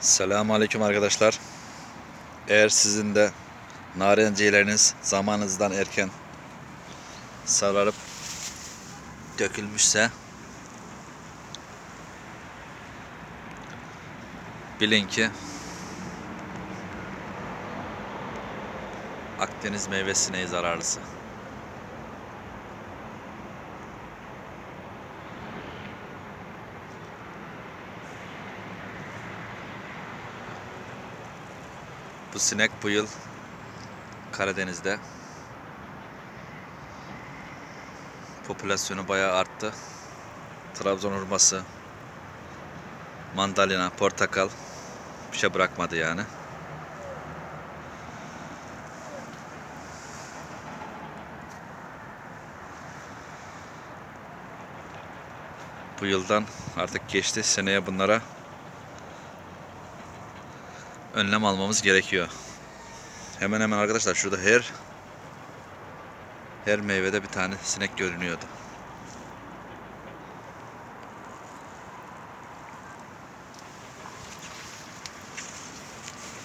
Selamun Aleyküm arkadaşlar. Eğer sizin de narenciyeleriniz zamanınızdan erken sararıp dökülmüşse bilin ki Akdeniz meyvesine zararlısı. Bu sinek bu yıl Karadeniz'de popülasyonu bayağı arttı. Trabzon hurması, mandalina, portakal bir şey bırakmadı yani. Bu yıldan artık geçti. Seneye bunlara önlem almamız gerekiyor. Hemen hemen arkadaşlar şurada her her meyvede bir tane sinek görünüyordu.